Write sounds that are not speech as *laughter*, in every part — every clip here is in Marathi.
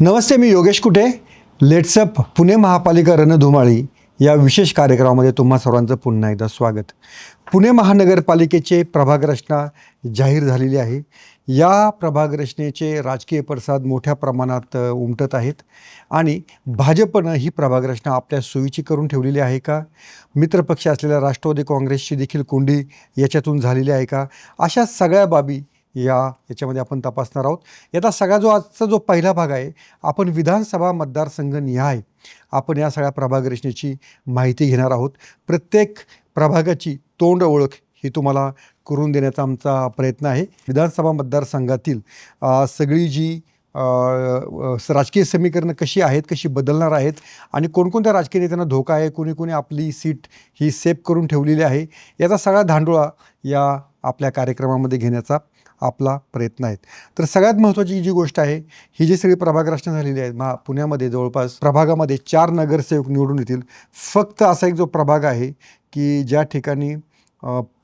नमस्ते मी योगेश कुटे लेट्सअप पुणे महापालिका रणधुमाळी या विशेष कार्यक्रमामध्ये तुम्हा सर्वांचं पुन्हा एकदा स्वागत. पुणे महानगरपालिकेचे प्रभाग रचना जाहीर झालेली आहे. या प्रभाग रचनेचे राजकीय पडसाद मोठ्या प्रमाणात उमटत आहेत. आणि भाजपनं ही प्रभाग रचना आपल्या सोयीची करून ठेवलेली आहे का? मित्रपक्ष असलेल्या राष्ट्रवादी काँग्रेसची देखील कोंडी याच्यातून झालेली आहे का? अशा सगळ्या बाबी या याच्यामध्ये आपण तपासणार आहोत. याचा सगळा जो आजचा जो पहिला भाग आहे आपण विधानसभा मतदारसंघ निहाय आपण या सगळ्या प्रभाग रचनेची माहिती घेणार आहोत. प्रत्येक प्रभागाची तोंड ओळख ही तुम्हाला करून देण्याचा आमचा प्रयत्न आहे. विधानसभा मतदारसंघातील सगळी जी राजकीय समीकरणं कशी आहेत कशी बदलणार आहेत आणि कोणकोणत्या राजकीय नेत्यांना धोका आहे कोणी कोणी आपली सीट ही सेफ करून ठेवलेली आहे याचा सगळा धांडोळा या आपल्या कार्यक्रमामध्ये घेण्याचा आपला प्रयत्न आहेत. तर सगळ्यात महत्त्वाची जी गोष्ट आहे ही जी सगळी प्रभाग रचना झालेली आहे महा पुण्यामध्ये जवळपास प्रभागामध्ये चार नगरसेवक निवडून येतील. फक्त असा एक जो प्रभाग आहे की ज्या ठिकाणी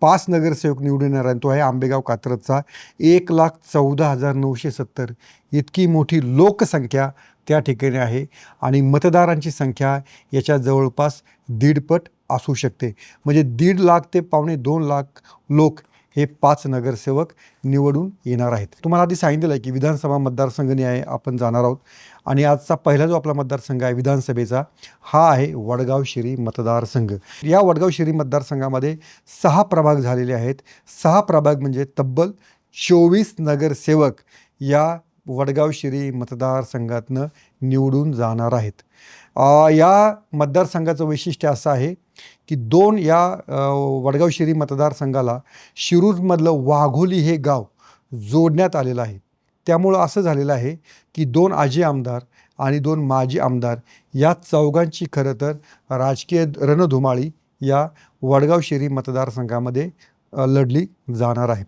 पाच नगरसेवक निवडून येणार आहे तो आहे आंबेगाव कात्रजचा. एक लाख चौदा हजार नऊशे सत्तर इतकी मोठी लोकसंख्या त्या ठिकाणी आहे आणि मतदारांची संख्या याच्या जवळपास दीडपट असू शकते. म्हणजे दीड लाख ते पावणे दोन लाख लोक हे पाच नगरसेवक निवडून येणार आहेत. तुम्हाला आधी सांगितलं आहे की विधानसभा मतदारसंघ आहे आपण जाणार आहोत. आणि आजचा पहिला जो आपला मतदारसंघ आहे विधानसभेचा हा आहे वडगाव शिरी मतदारसंघ. या वडगाव शिरी मतदारसंघामध्ये सहा प्रभाग झालेले आहेत. सहा प्रभाग म्हणजे तब्बल चोवीस नगरसेवक या वडगाव शिरी मतदारसंघातनं निवडून जाणार आहेत. या मतदारसंघाचं वैशिष्ट्य असं आहे की दोन या वडगाव शिरी मतदारसंघाला शिरूरमधलं वाघोली हे गाव जोडण्यात आलेलं आहे. त्यामुळं असं झालेलं आहे की दोन आजी आमदार आणि दोन माजी आमदार या चौघांची खरं तर राजकीय रणधुमाळी या वडगाव शिरी मतदारसंघामध्ये लढली जाणार आहे.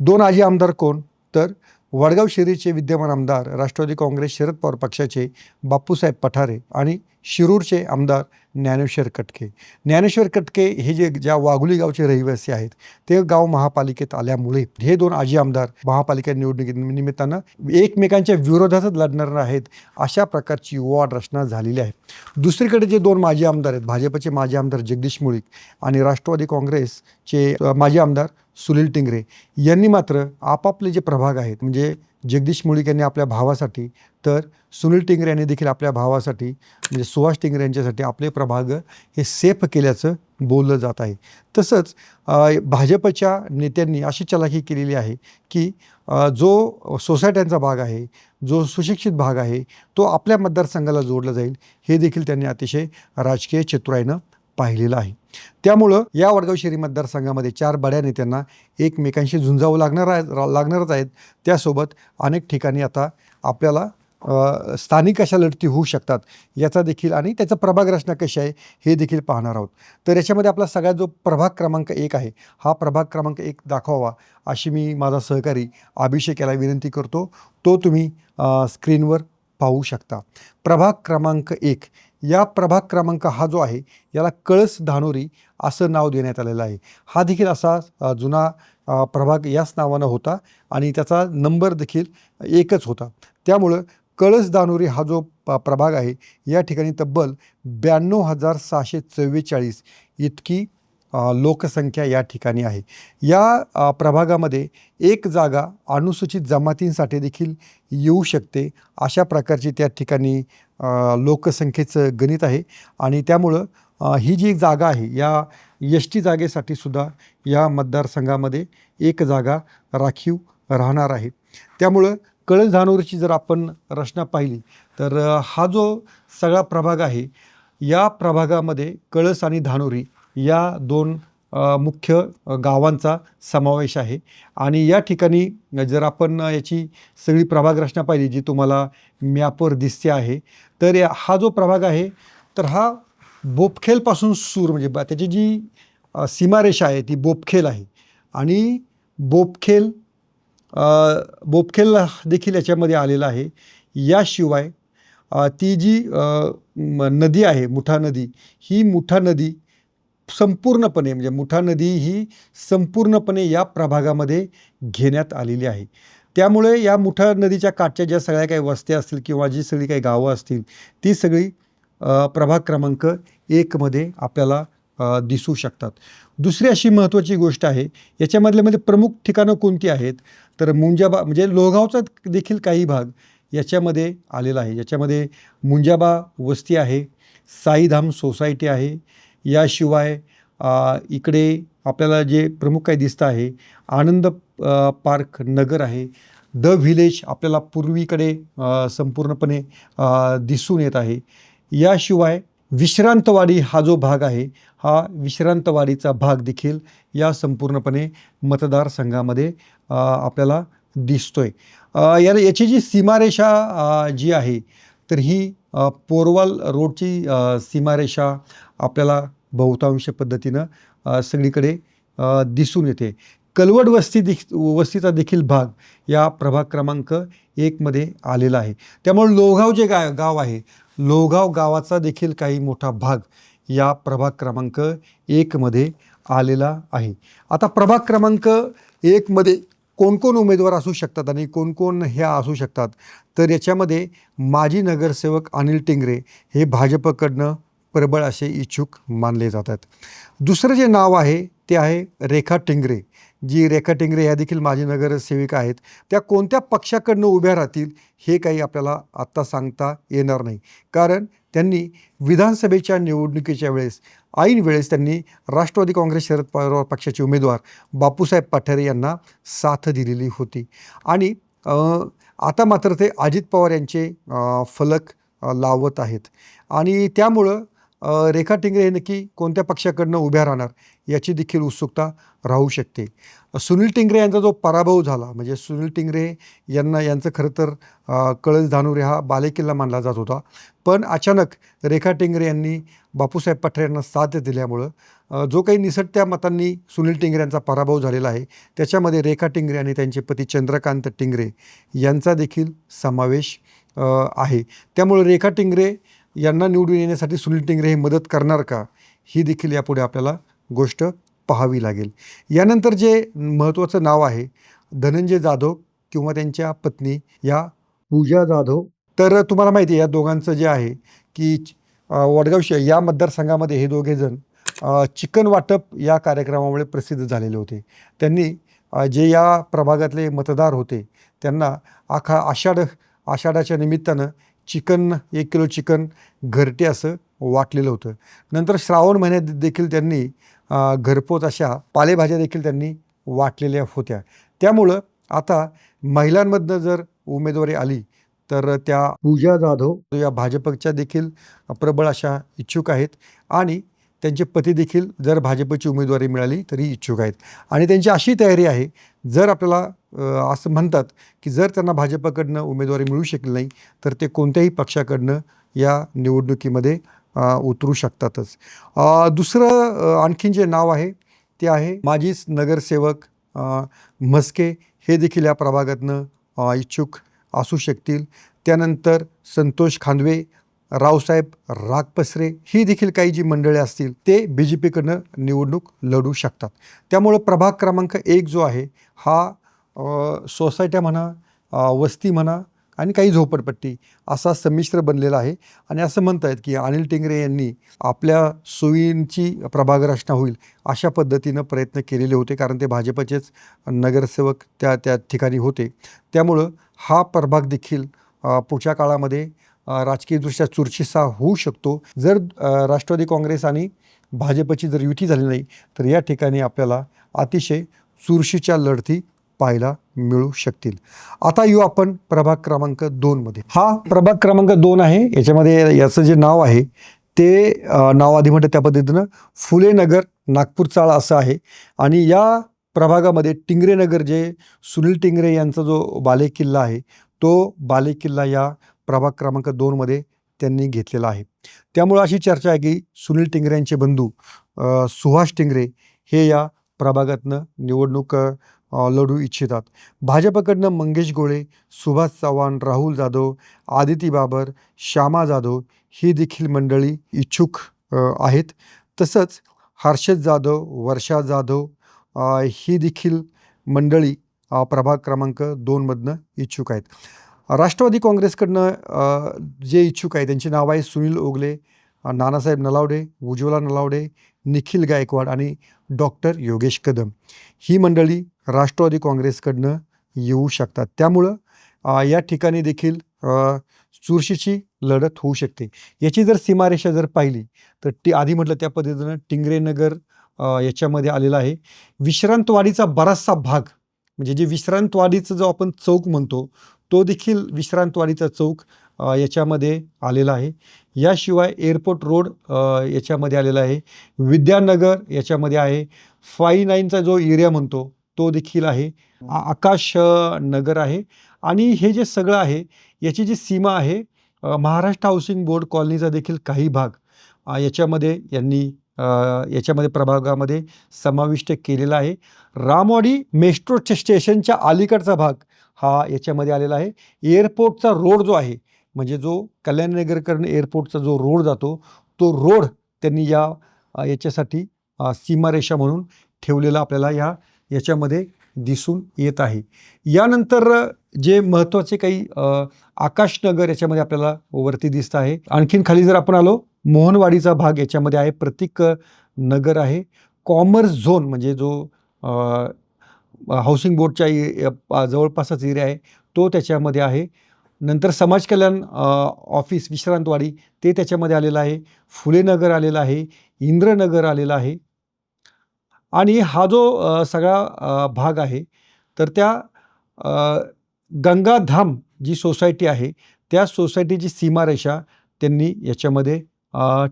दोन आजी आमदार कोण? तर वडगाव शिरीचे विद्यमान आमदार राष्ट्रवादी काँग्रेस शरद पवार पक्षाचे बापूसाहेब पठारे आणि शिरूरचे आमदार ज्ञानेश्वर कटके. ज्ञानेश्वर कटके हे जे ज्या वाघुली गावचे रहिवासी आहेत ते गाव महापालिकेत आल्यामुळे हे दोन आजी आमदार महापालिका निवडणुकी निमित्तानं एकमेकांच्या विरोधातच लढणार आहेत अशा प्रकारची वाढ रचना झालेली आहे. दुसरीकडे जे दोन माजी आमदार आहेत भाजपचे माजी आमदार जगदीश मुळीक आणि राष्ट्रवादी काँग्रेसचे माजी आमदार सुनील टिंगरे यांनी मात्र आपापले जे प्रभाग आहेत म्हणजे जगदीश मुळीक यांनी आपल्या भावासाठी तर सुनील टिंगरे यांनी देखील आपल्या भावासाठी म्हणजे सुभाष टिंगरे यांच्यासाठी आपले प्रभाग हे सेफ केल्याचं बोललं जात आहे. तसंच भाजपच्या नेत्यांनी अशी चलाखी केलेली आहे की जो सोसायट्यांचा भाग आहे जो सुशिक्षित भाग आहे तो आपल्या मतदारसंघाला जोडला जाईल हे देखील त्यांनी अतिशय राजकीय चतुराईनं पाहिलेलं आहे. त्यामुळं या वडगाव शहरी मतदारसंघामध्ये चार बड्या नेत्यांना एकमेकांशी झुंजावं लागणार आहे रा- लागणारच आहेत. त्यासोबत अनेक ठिकाणी आता आपल्याला स्थानिक अशा लढती होऊ शकतात याचा देखील आणि त्याचा प्रभाग रचना कशी आहे हे देखील पाहणार आहोत. तर याच्यामध्ये आपला सगळ्यात जो प्रभाग क्रमांक एक आहे हा प्रभाग क्रमांक एक दाखवावा अशी मी माझा सहकारी अभिषेक याला विनंती करतो. तो तुम्ही स्क्रीनवर पाहू शकता. प्रभाग क्रमांक एक या प्रभाग क्रमांक हा जो आहे याला कळस धानोरी असं नाव देण्यात आलेलं आहे. हा देखील असा जुना प्रभाग याच नावानं होता आणि त्याचा नंबर देखील एकच होता. त्यामुळं कळस दानोरी हा जो प प्रभाग आहे या ठिकाणी तब्बल ब्याण्णव हजार सहाशे चव्वेचाळीस इतकी लोकसंख्या या ठिकाणी आहे. या प्रभागामध्ये एक जागा अनुसूचित जमातींसाठी देखील येऊ शकते अशा प्रकारची त्या ठिकाणी लोकसंख्येचं गणित आहे. आणि त्यामुळं ही जी जागा आहे या एस टी जागेसाठी सुद्धा या मतदारसंघामध्ये एक जागा राखीव राहणार आहे. त्यामुळं कळस धानोरची जर आपण रचना पाहिली तर हा जो सगळा प्रभाग आहे या प्रभागामध्ये कळस आणि धानोरी या दोन मुख्य गावांचा समावेश आहे. आणि या ठिकाणी जर आपण याची सगळी प्रभाग रचना पाहिली जी तुम्हाला मॅपवर दिसते आहे तर हा जो प्रभाग आहे तर हा बोपखेलपासून सूर म्हणजे बा त्याची जी सीमारेषा आहे ती बोपखेल आहे. आणि बोपखेल बोपखेल देखील याच्यामध्ये आलेला आहे. याशिवाय ती जी नदी आहे मुठा नदी ही मुठा नदी संपूर्णपणे म्हणजे मुठा नदी ही संपूर्णपणे या प्रभागामध्ये घेण्यात आलेली आहे. त्यामुळे या मुठा नदीच्या काठच्या ज्या सगळ्या काही वस्त्या असतील किंवा जी सगळी काही गावं असतील ती सगळी प्रभाग क्रमांक एकमध्ये आपल्याला दिसू शकतात. दुसरी अशी महत्त्वाची गोष्ट आहे याच्यामधल्यामध्ये प्रमुख ठिकाणं कोणती आहेत? तर मुंजाबा म्हणजे लोहगावचा देखील काही भाग याच्यामध्ये आलेला आहे. याच्यामध्ये मुंजाबा वस्ती आहे साईधाम सोसायटी आहे याशिवाय इकडे आपल्याला जे प्रमुख काही दिसतं आहे आनंद पार्क नगर आहे. द व्हिलेज आपल्याला पूर्वीकडे संपूर्णपणे दिसून येत आहे. याशिवाय विश्रांतवाडी हा जो भाग आहे हा विश्रांतवाडीचा भाग देखील या संपूर्णपणे मतदारसंघामध्ये आपल्याला दिसतोय. आहे या याची जी सीमारेषा जी आहे तर ही पोरवाल रोडची सीमारेषा आपल्याला बहुतांश पद्धतीनं सगळीकडे दिसून येते. कलवड वस्ती दिख वस्तीचा देखील भाग या प्रभाग क्रमांक एकमध्ये आलेला आहे. त्यामुळे लोहगाव जे गा गाव आहे लोहगाव गावाचा देखील काही मोठा भाग या प्रभाग क्रमांक एकमध्ये आलेला आहे. आता प्रभाग क्रमांक एकमध्ये कोण कोण उमेदवार असू शकतात आणि कोण कोण ह्या असू शकतात? तर याच्यामध्ये माजी नगरसेवक अनिल टिंगरे हे भाजपकडनं प्रबळ असे इच्छुक मानले जातात. दुसरं जे नाव आहे ते आहे रेखा टिंगरे. जी रेखा टिंगरे ह्या देखील माजी नगरसेविका आहेत. त्या कोणत्या पक्षाकडनं उभ्या राहतील हे काही आपल्याला आत्ता सांगता येणार नाही. कारण त्यांनी विधानसभेच्या निवडणुकीच्या वेळेस ऐन वेळेस त्यांनी राष्ट्रवादी काँग्रेस शरद पवार पक्षाचे उमेदवार बापूसाहेब पठारे यांना साथ दिलेली होती. आणि आता मात्र ते अजित पवार यांचे फलक लावत आहेत. आणि त्यामुळं रेखा टिंगरे हे नक्की कोणत्या पक्षाकडनं उभ्या राहणार याची देखील उत्सुकता राहू शकते. सुनील टिंगरे यांचा जो पराभव झाला म्हणजे सुनील टिंगरे यांना यांचं खरं तर कळस धानुरे हा बालेकिल्ला मानला जात होता. पण अचानक रेखा टिंगरे यांनी बापूसाहेब पठारे यांना साथ दिल्यामुळं जो काही निसटत्या मतांनी सुनील टिंगरे यांचा पराभव झालेला आहे त्याच्यामध्ये रेखा टिंगरे आणि त्यांचे पती चंद्रकांत टिंगरे यांचा देखील समावेश आहे. त्यामुळे रेखा टिंगरे यांना निवडून येण्यासाठी सुनील टिंगरे हे मदत करणार का? ही देखील यापुढे आपल्याला गोष्ट पाहावी लागेल. यानंतर जे महत्त्वाचं नाव आहे धनंजय जाधव किंवा त्यांच्या पत्नी या पूजा जाधव. तर तुम्हाला माहिती आहे या दोघांचं जे आहे की अ, या मतदारसंघामध्ये हे दोघेजण चिकन वाटप या कार्यक्रमामुळे प्रसिद्ध झालेले होते. त्यांनी जे या प्रभागातले मतदार होते त्यांना आखा आषाढ आषाढाच्या निमित्तानं चिकन एक किलो चिकन घरटे असं वाटलेलं होतं. नंतर श्रावण महिन्यात देखील त्यांनी घरपोच अशा पालेभाज्या देखील त्यांनी वाटलेल्या होत्या. त्यामुळं आता महिलांमधनं जर उमेदवारी आली तर त्या पूजा जाधव. या भाजपच्या देखील प्रबळ अशा इच्छुक आहेत आणि त्यांचे पती देखील जर भाजपची उमेदवारी मिळाली तरी इच्छुक आहेत. आणि त्यांची अशी तयारी आहे जर आपल्याला असं म्हणतात की जर त्यांना भाजपकडनं उमेदवारी मिळू शकली नाही तर ते कोणत्याही पक्षाकडनं या निवडणुकीमध्ये उतरू शकतातच. दुसरं आणखीन जे नाव आहे ते आहे माजी नगरसेवक म्हस्के. हे देखील या प्रभागातनं इच्छुक असू शकतील. त्यानंतर संतोष खांदवे रावसाहेब रागपसरे ही देखील काही जी मंडळे असतील ते बी जे पीकडनं निवडणूक लढू शकतात. त्यामुळं प्रभाग क्रमांक एक जो आहे हा सोसायट्या म्हणा वस्ती म्हणा आणि काही झोपडपट्टी असा संमिश्र बनलेला आहे. आणि असं म्हणतायत की अनिल टिंगरे यांनी आपल्या सोयींची प्रभाग रचना होईल अशा पद्धतीनं प्रयत्न केलेले होते कारण ते भाजपचेच नगरसेवक त्या त्या ठिकाणी होते. त्यामुळं हा प्रभाग देखील पुढच्या काळामध्ये राजकीयदृष्ट्या चुरशीसा होऊ शकतो. जर राष्ट्रवादी काँग्रेस आणि भाजपची जर युती झाली नाही तर या ठिकाणी आपल्याला अतिशय चुरशीच्या लढती पाहायला मिळू शकतील. आता येऊ आपण प्रभाग क्रमांक दोनमध्ये हा प्रभाग क्रमांक दोन आहे. याच्यामध्ये याचं जे नाव आहे ते नाव आधी म्हणतं त्या पद्धतीनं फुले नगर नागपूर चाळ असं आहे. आणि या प्रभागामध्ये टिंगरेनगर जे सुनील टिंगरे यांचा जो बालेकिल्ला आहे तो बालेकिल्ला या प्रभाग क्रमांक दोनमध्ये त्यांनी घेतलेला आहे. त्यामुळं अशी चर्चा आहे की सुनील टिंगरे यांचे बंधू सुहास टिंगरे हे या प्रभागातनं निवडणूक लढू इच्छितात. भाजपकडनं मंगेश गोळे सुभाष चव्हाण राहुल जाधव आदिती बाबर श्यामा जाधव ही देखील मंडळी इच्छुक आहेत. तसंच हर्षद जाधव वर्षा जाधव ही देखील मंडळी प्रभाग क्रमांक दोनमधनं इच्छुक आहेत. राष्ट्रवादी काँग्रेसकडनं जे इच्छुक आहेत त्यांची नावं आहे सुनील ओगले नानासाहेब नलावडे उज्ज्वला नलावडे निखिल गायकवाड आणि डॉक्टर योगेश कदम. ही मंडळी राष्ट्रवादी काँग्रेसकडनं येऊ शकतात. त्यामुळं या ठिकाणी देखील चुरशीची लढत होऊ शकते. याची जर सीमारेषा जर पाहिली तर टी आधी म्हटलं त्या पद्धतीनं टिंगरेनगर याच्यामध्ये आलेला आहे. विश्रांतवाडीचा बराचसा भाग म्हणजे जे विश्रांतवाडीचं जो आपण चौक म्हणतो तो देखील विश्रांतवाडीचा चौक याच्यामध्ये आलेला आहे. याशिवाय एअरपोर्ट रोड याच्यामध्ये आलेला आहे. विद्यानगर याच्यामध्ये आहे. फाई नाईनचा जो एरिया म्हणतो तो देखील आहे. आ- आकाश नगर आहे. आणि हे जे सगळं आहे याची जी सीमा आहे महाराष्ट्र हाऊसिंग बोर्ड कॉलनीचा देखील काही भाग याच्यामध्ये यांनी याच्यामध्ये प्रभागामध्ये समाविष्ट केलेला आहे. रामवाडी मेट्रो स्टेशनच्या अलीकडचा भाग हा याच्यामध्ये आलेला आहे. एअरपोर्टचा रोड जो आहे म्हणजे जो कल्याणनगरकडून एअरपोर्टचा जो रोड जातो तो रोड त्यांनी या याच्यासाठी सीमारेषा म्हणून ठेवलेला आपल्याला या याच्यामध्ये दिसून येत आहे. यानंतर जे महत्त्वाचे काही आकाशनगर याच्यामध्ये आपल्याला वरती दिसत आहे. आणखीन खाली जर आपण आलो मोहनवाडीचा भाग याच्यामध्ये आहे. प्रतीक नगर आहे. कॉमर्स झोन म्हणजे जो हाऊसिंग बोर्डच्या ए- पा- जवळपासच एरिया आहे तो त्याच्यामध्ये आहे. नंतर समाज कल्याण ऑफिस विश्रांतवाडी ते त्याच्यामध्ये आलेलं आहे. फुलेनगर आलेलं आहे. इंद्रनगर आलेला आहे. आणि हा जो सगळा भाग आहे तर त्या गंगाधाम जी सोसायटी आहे त्या सोसायटीची सीमारेषा त्यांनी याच्यामध्ये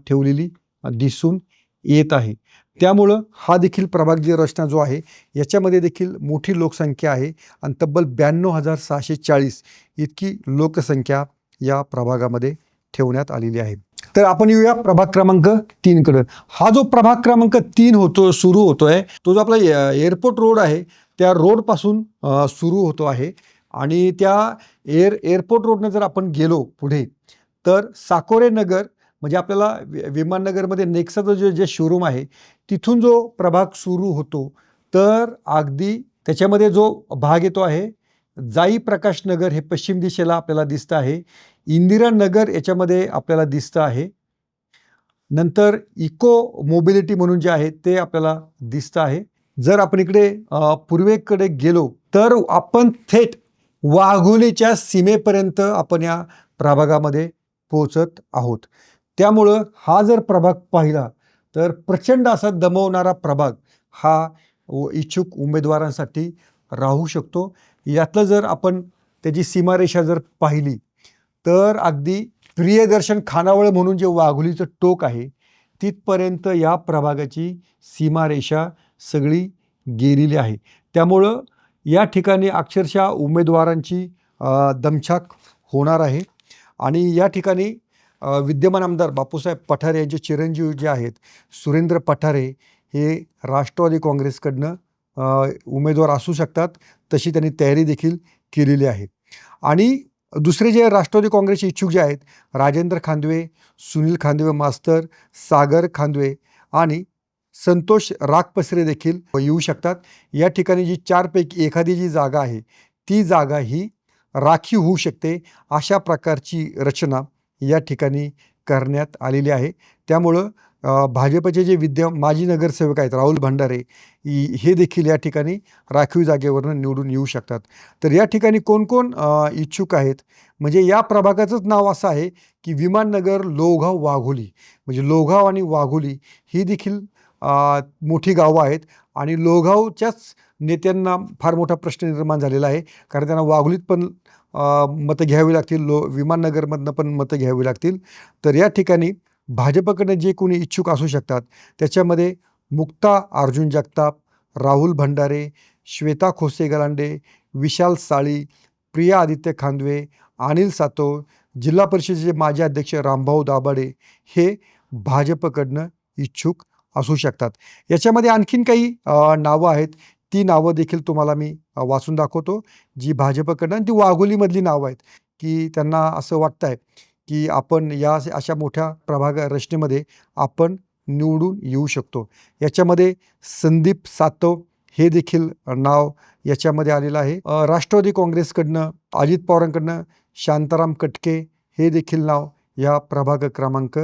ठेवलेली दिसून येत आहे. त्यामुळं हा देखील प्रभागीय रचना जो आहे याच्यामध्ये देखील मोठी लोकसंख्या आहे आणि तब्बल ब्याण्णव हजार सहाशे चाळीस इतकी लोकसंख्या या प्रभागामध्ये ठेवण्यात आलेली आहे. तर आपण येऊया प्रभाग क्रमांक तीनकडं हा जो प्रभाग क्रमांक तीन होतो सुरू होतो आहे तो जो आपला ए- एअरपोर्ट रोड आहे त्या रोडपासून सुरू होतो आहे. आणि त्या एअर एअरपोर्ट रोडनं जर आपण गेलो पुढे तर साकोरे नगर म्हणजे आपल्याला वि- विमाननगरमध्ये नेक्साचं जे जे शोरूम आहे तिथून जो प्रभाग सुरू होतो तर अगदी त्याच्यामध्ये जो भाग येतो आहे जाई प्रकाश नगर हे पश्चिम दिशेला आपल्याला दिसतं आहे. इंदिरा नगर याच्यामध्ये आपल्याला दिसतं आहे. नंतर इको मोबिलिटी म्हणून जे आहे ते आपल्याला दिसतं आहे. जर आपण इकडे पूर्वेकडे गेलो तर आपण थेट वाघोलीच्या सीमेपर्यंत आपण या प्रभागामध्ये पोचत आहोत. त्यामुळं हा जर प्रभाग पाहिला तर प्रचंड असा दमवणारा प्रभाग हा इच्छुक उमेदवारांसाठी राहू शकतो. यातलं जर आपण त्याची सीमारेषा जर पाहिली तर अगदी प्रियदर्शन खानावळ म्हणून जे वाघोलीचं टोक आहे तिथपर्यंत या प्रभागाची सीमारेषा सगळी गेलेली आहे. त्यामुळं या ठिकाणी अक्षरशः उमेदवारांची दमछाक होणार आहे. आणि या ठिकाणी विद्यमान आमदार बापूसाहेब पठारे यांचे चिरंजीव जे आहेत सुरेंद्र पठारे हे राष्ट्रवादी काँग्रेसकडनं उमेदवार असू शकतात तशी त्यांनी तयारी देखील केलेली आहे. आणि दुसरे जे राष्ट्रवादी काँग्रेसचे इच्छुक जे आहेत राजेंद्र खांदवे सुनील खांदवे मास्तर सागर खांदवे आणि संतोष रागपसरे देखील येऊ शकतात. या ठिकाणी जी चारपैकी एखादी जी जागा आहे ती जागा ही राखीव होऊ शकते अशा प्रकारची रचना या ठिकाणी करण्यात आलेली आहे. त्यामुळं भाजपचे जे विद्या माजी नगरसेवक आहेत राहुल भंडारे हे देखील या ठिकाणी राखीव जागेवरून निवडून येऊ शकतात. तर या ठिकाणी कोणकोण इच्छुक आहेत? म्हणजे या प्रभागाचंच नाव असं आहे की विमाननगर लोहगाव वाघोली. म्हणजे लोहगाव आणि वाघोली ही देखील मोठी गावं आहेत आणि लोहगावच्याच नेत्यांना फार मोठा प्रश्न निर्माण झालेला आहे. कारण त्यांना वाघोलीत पण मतं घ्यावी लागतील लो विमाननगरमधनं पण मतं घ्यावी लागतील. तर या ठिकाणी भाजपकडनं जे कोणी इच्छुक असू शकतात त्याच्यामध्ये मुक्ता अर्जुन जगताप राहुल भंडारे श्वेता खोसे गलांडे विशाल साळी प्रिया आदित्य खांदवे अनिल सातव जिल्हा परिषदेचे माजी अध्यक्ष रामभाऊ दाभाडे हे भाजपकडनं इच्छुक असू शकतात. याच्यामध्ये आणखीन काही नावं आहेत. ती नावं देखील तुम्हाला मी वाचून दाखवतो. जी भाजपकडनं आणि ती वाघोलीमधली नावं आहेत की त्यांना असं वाटतं आहे की आपण या अशा- मोठ्या प्रभाग रचनेमध्ये आपण निवडून येऊ शकतो. याच्यामध्ये संदीप सातव हे देखील नाव याच्यामध्ये आलेलं आहे. राष्ट्रवादी काँग्रेसकडनं अजित पवारांकडनं शांताराम कटके हे देखील नाव या प्रभाग क्रमांक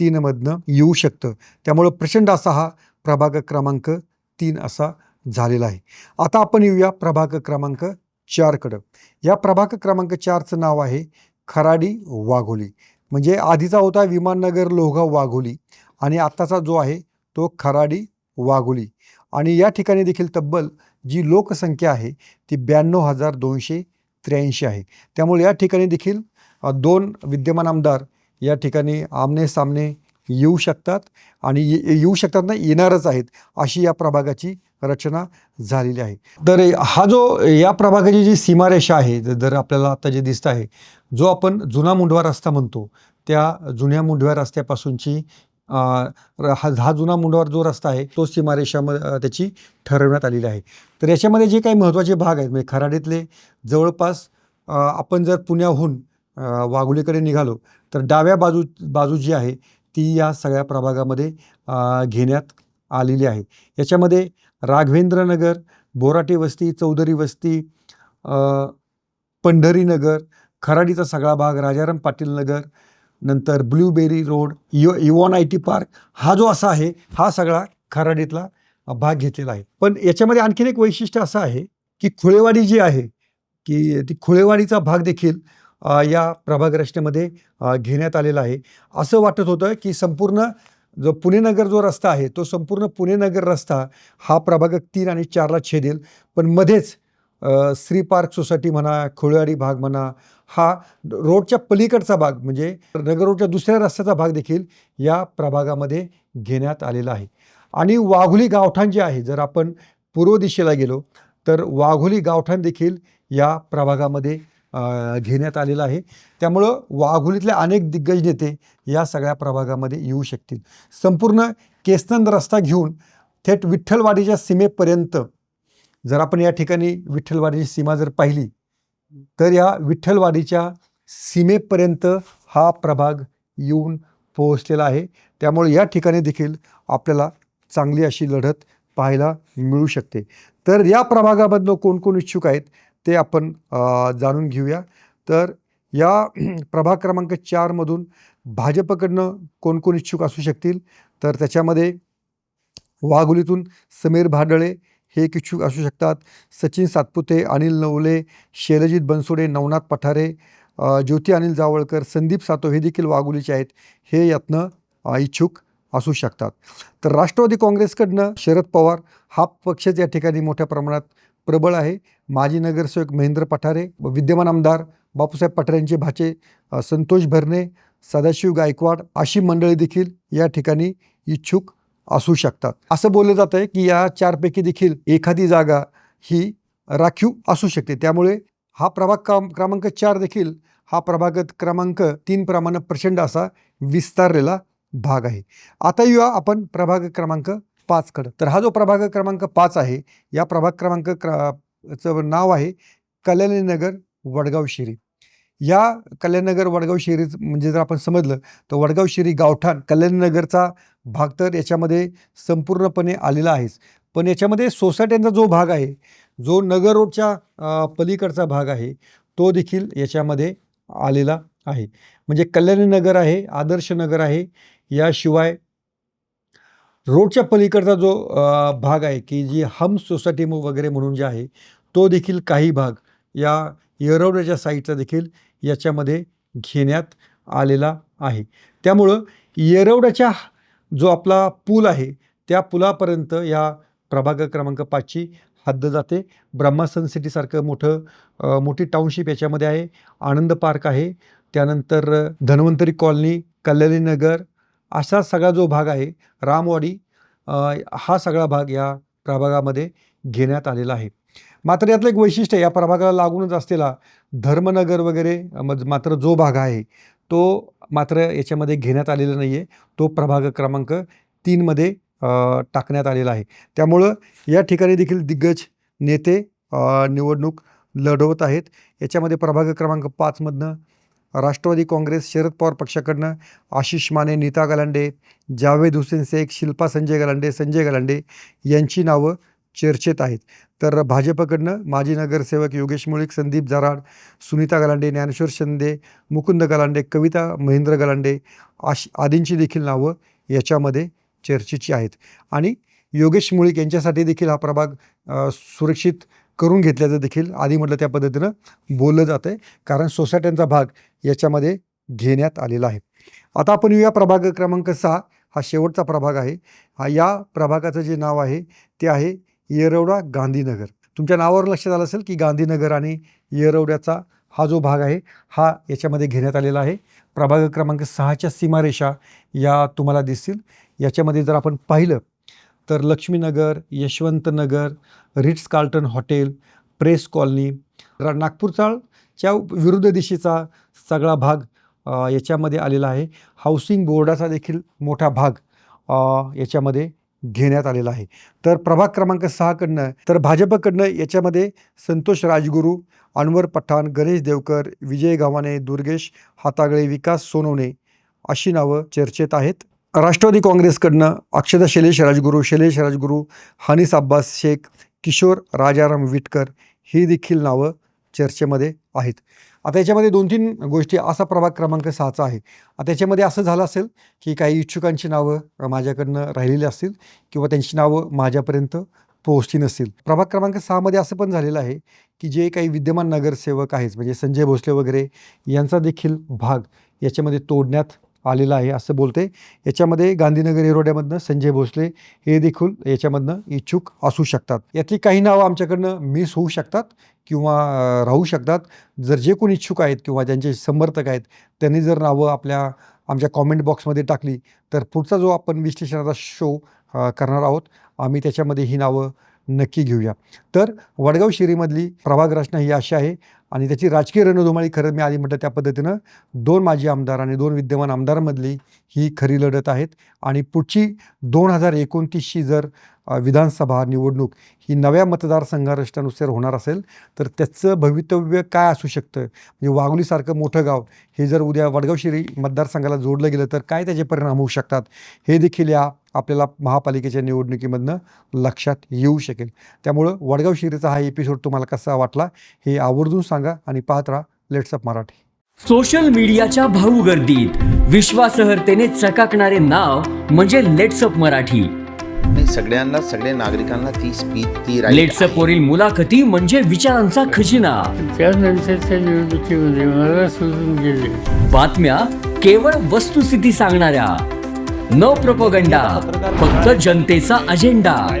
तीनमधनं येऊ शकतं. त्यामुळं प्रचंड असा हा प्रभाग क्रमांक तीन असा झालेला आहे. आता आपण येऊया प्रभाग क्रमांक चारकडं. या प्रभाग क्रमांक चारचं नाव आहे खराडी वाघोली. म्हणजे आधीचा होता विमाननगर लोहगाव वाघोली आणि आत्ताचा जो आहे तो खराडी वाघोली. आणि या ठिकाणी देखील तब्बल जी लोकसंख्या आहे ती ब्याण्णव हजार दोनशे त्र्याऐंशी आहे. त्यामुळे या ठिकाणी देखील दोन विद्यमान आमदार या ठिकाणी आमने सामने येऊ शकतात आणि ये- येऊ शकतात ना येणारच आहेत अशी या प्रभागाची रचना झालेली आहे. तर हा जो या प्रभागाची जी सीमारेषा आहे जर आपल्याला आता जे दिसत आहे जो आपण जुना मुंडवा रस्ता म्हणतो त्या जुन्या मुंडव्या रस्त्यापासूनची हा हा जुना मुंडवार जो रस्ता आहे तो सीमारेषामध्ये त्याची ठरवण्यात आलेली आहे. तर याच्यामध्ये जे काही महत्त्वाचे भाग आहेत म्हणजे खराडीतले जवळपास आपण जर पुण्याहून अ, वाघोलीकडे निघालो तर डाव्या बाजू बाजू जी आहे ती या सगळ्या प्रभागामध्ये घेण्यात आलेली आहे. याच्यामध्ये राघवेंद्रनगर बोराटे वस्ती चौधरी वस्ती पंढरीनगर खराडीचा सगळा भाग राजाराम पाटील नगर नंतर ब्लूबेरी रोड इव इवॉन आय टी पार्क हा जो असा आहे हा सगळा खराडीतला भाग घेतलेला आहे. पण याच्यामध्ये आणखीन एक वैशिष्ट्य असं आहे की खुळेवाडी जी आहे की ती खुळेवाडीचा भाग देखील या प्रभाग रचनेमध्ये घेण्यात आलेला आहे. असं वाटत होतं की संपूर्ण जो पुणे नगर जो रस्ता आहे तो संपूर्ण पुणे नगर रस्ता हा प्रभाग तीन आणि चारला छेदेल. पण मध्येच श्री पार्क सोसायटी म्हणा खोळवाडी भाग म्हणा हा रोडच्या पलीकडचा भाग म्हणजे नगर रोडच्या दुसऱ्या रस्त्याचा भाग देखील या प्रभागामध्ये घेण्यात आलेला आहे. आणि वाघोली गावठाण जे आहे जर आपण पूर्व दिशेला गेलो तर वाघोली गावठाण देखील या प्रभागामध्ये घेण्यात आलेलं आहे. त्यामुळं वाघोलीतले अनेक दिग्गज नेते या सगळ्या प्रभागामध्ये येऊ शकतील. संपूर्ण केसनंद रस्ता घेऊन थेट विठ्ठलवाडीच्या सीमेपर्यंत जर आपण या ठिकाणी विठ्ठलवाडीची सीमा जर पाहिली तर या विठ्ठलवाडीच्या सीमेपर्यंत हा प्रभाग येऊन पोहोचलेला आहे. त्यामुळे या ठिकाणी देखील आपल्याला चांगली अशी लढत पाहायला मिळू शकते. तर या प्रभागामधनं कोण कोण इच्छुक आहेत? ते आपण जाणून घेऊया. तर या *clears throat* प्रभाग क्रमांक चारमधून भाजपकडनं कोण कोण इच्छुक असू शकतील? तर त्याच्यामध्ये वाघोलीतून समीर भाडळे हे एक इच्छुक असू शकतात. सचिन सातपुते अनिल नवले शैलजित बनसोडे नवनाथ पठारे ज्योती अनिल जावळकर संदीप सातो हे देखील वाघोलीचे आहेत. हे यातनं इच्छुक असू शकतात. तर राष्ट्रवादी काँग्रेसकडनं शरद पवार हा पक्षच या ठिकाणी मोठ्या प्रमाणात प्रबळ आहे. माजी नगरसेवक महेंद्र पठारे व विद्यमान आमदार बापूसाहेब पठारेंचे भाचे संतोष भरणे सदाशिव गायकवाड अशी मंडळी देखील या ठिकाणी इच्छुक असू शकतात. असं बोललं जातं आहे की या चारपैकी देखील एखादी जागा ही राखीव असू शकते. त्यामुळे हा प्रभाग क्रम क्रमांक चार देखील हा प्रभाग क्रमांक तीन प्रमाणे प्रचंड असा विस्तारलेला भाग आहे. आता येऊया आपण प्रभाग क्रमांक पाचकडं तर हा जो प्रभाग क्रमांक पाच आहे या प्रभाग क्रमांक क्र चं नाव आहे कल्याणीनगर वडगाव शिरी. या कल्याणनगर वडगाव शिरी म्हणजे जर आपण समजलं तर वडगाव शिरी गावठाण कल्याणनगरचा भाग तर याच्यामध्ये संपूर्णपणे आलेला आहेच. पण याच्यामध्ये सोसायट्यांचा जो भाग आहे जो नगर रोडच्या पलीकडचा भाग आहे तो देखील याच्यामध्ये आलेला आहे. म्हणजे कल्याणनगर आहे आदर्श नगर आहे याशिवाय रोडच्या पलीकडचा जो भाग आहे की जी हम सोसायटी वगैरे म्हणून जे आहे तो देखील काही भाग या येरवड्याच्या साईडचा देखील याच्यामध्ये घेण्यात आलेला आहे. त्यामुळं येरवड्याच्या जो आपला पूल आहे त्या पुलापर्यंत या प्रभाग क्रमांक पाचची हद्द जाते. ब्रह्मासन सिटीसारखं मोठं मोठी टाउनशिप याच्यामध्ये आहे. आनंद पार्क आहे. त्यानंतर धन्वंतरी कॉलनी कल्याणी नगर असा सगळा जो भाग आहे रामवाडी हा सगळा भाग या प्रभागामध्ये घेण्यात आलेला आहे. मात्र यातलं एक वैशिष्ट्य या प्रभागाला लागूनच असलेला धर्मनगर वगैरे मज- मात्र जो भाग आहे तो मात्र याच्यामध्ये घेण्यात आलेला नाही आहे तो प्रभाग क्रमांक तीनमध्ये टाकण्यात आलेला आहे. त्यामुळं या ठिकाणी देखील दिग्गज नेते निवडणूक लढवत आहेत. याच्यामध्ये प्रभाग क्रमांक पाचमधनं राष्ट्रवादी काँग्रेस शरद पवार पक्षाकडनं आशिष माने नीता गलांडे जावेद हुसेन शेख शिल्पा संजय गलांडे संजय गलांडे यांची नावं चर्चेत आहेत. तर भाजपकडनं माजी नगरसेवक योगेश मुळीक संदीप जराड सुनीता गलांडे ज्ञानेश्वर शिंदे मुकुंद गलांडे कविता महेंद्र गलांडे आश आदींची देखील नावं याच्यामध्ये चर्चेची आहेत. आणि योगेश मुळीक यांच्यासाठी देखील हा प्रभाग सुरक्षित करून घेतल्याचं देखील आधी म्हटलं त्या पद्धतीनं बोललं जातं आहे कारण सोसायट्यांचा भाग याच्यामध्ये घेण्यात आलेला आहे. आता आपण येऊया प्रभाग क्रमांक सहा. हा शेवटचा प्रभाग आहे. हा या प्रभागाचं जे नाव आहे ते आहे येरवडा गांधीनगर. तुमच्या नावावर लक्षात आलं असेल की गांधीनगर आणि येरवड्याचा हा जो भाग आहे हा याच्यामध्ये घेण्यात आलेला आहे. प्रभाग क्रमांक सहाच्या सीमारेषा या तुम्हाला दिसतील. याच्यामध्ये जर आपण पाहिलं तर Laxminagar Yashwantnagar Ritz Carlton hotel press colony नागपूरचाळच्या विरुद्ध दिशेचा सगळा भाग याच्यामध्ये आलेला आहे. हाऊसिंग बोर्डाचा देखील मोठा भाग याच्यामध्ये घेण्यात आलेला आहे. तर प्रभाग क्रमांक सहाकडनं तर भाजपकडनं याच्यामध्ये संतोष राजगुरू अनवर पठाण गणेश देवकर विजय गव्हाणे दुर्गेश हातागळे विकास सोनवणे अशी नावं चर्चेत आहेत. राष्ट्रवादी काँग्रेसकडनं अक्षता शैलेश राजगुरू शैलेश राजगुरू हनीस अब्बास शेख किशोर राजाराम विटकर ही देखील नावं चर्चेमध्ये आहेत. आता याच्यामध्ये दोन तीन गोष्टी असा प्रभाग क्रमांक सहाचा आहे. आता याच्यामध्ये असं झालं असेल की काही इच्छुकांची नावं माझ्याकडनं राहिलेली असतील किंवा त्यांची नावं माझ्यापर्यंत पोहोचली नसतील. प्रभाग क्रमांक सहामध्ये असं पण झालेलं आहे की जे काही विद्यमान नगरसेवक आहेत म्हणजे संजय भोसले वगैरे यांचा देखील भाग याच्यामध्ये तोडण्यात आलेला आहे असं बोलते याच्यामध्ये गांधीनगर एरोड्यामधनं संजय भोसले हे देखील याच्यामधनं इच्छुक असू शकतात. यातली काही नावं आमच्याकडनं मिस होऊ शकतात किंवा राहू शकतात. जर जे कोणी इच्छुक आहेत किंवा ज्यांचे समर्थक आहेत त्यांनी जर नावं आपल्या आमच्या कॉमेंट बॉक्समध्ये टाकली तर पुढचा जो आपण विश्लेषणाचा शो करणार आहोत आम्ही त्याच्यामध्ये ही नावं नक्की घेऊया. तर वडगाव शिरीमधली प्रभाग रचना ही अशी आहे. आणि त्याची राजकीय रणधुमाळी खरं मी आधी म्हटलं त्या पद्धतीनं दोन माजी आमदार आणि दोन विद्यमान आमदारांमधली ही खरी लढत आहेत. आणि पुढची दोन हजार एकोणतीसची जर विधानसभा निवडणूक ही नव्या मतदारसंघानुसार होणार असेल तर त्याचं भवितव्य काय असू शकतं? म्हणजे वाघोलीसारखं मोठं गाव हे जर उद्या वडगाव शिरी मतदारसंघाला जोडलं गेलं तर काय त्याचे परिणाम होऊ शकतात? हे देखील या आपल्याला महापालिकेच्या निवडणुकीमधनं लक्षात येऊ शकेल. त्यामुळं वडगाव शिरीचा हा एपिसोड तुम्हाला कसा वाटला हे आवर्जून सांग. आणि पाहत राहा लेट्सअप मराठी. सोशल मीडियाच्या भाऊ गर्दीत विश्वासार्हतेने चकाकणारे नाव म्हणजे लेट्सअप मराठी. सगळ्यांना सगळ्या नागरिकांना ती स्पीच ती लेट्सअप. वरील मुलाखती म्हणजे विचारांचा खजिना. त्यानंतरच्या निवडणुकीमध्ये मला सोडून गेले. बातम्या केवळ वस्तुस्थिती सांगणाऱ्या. न प्रपोगंडा फक्त जनतेचा अजेंडा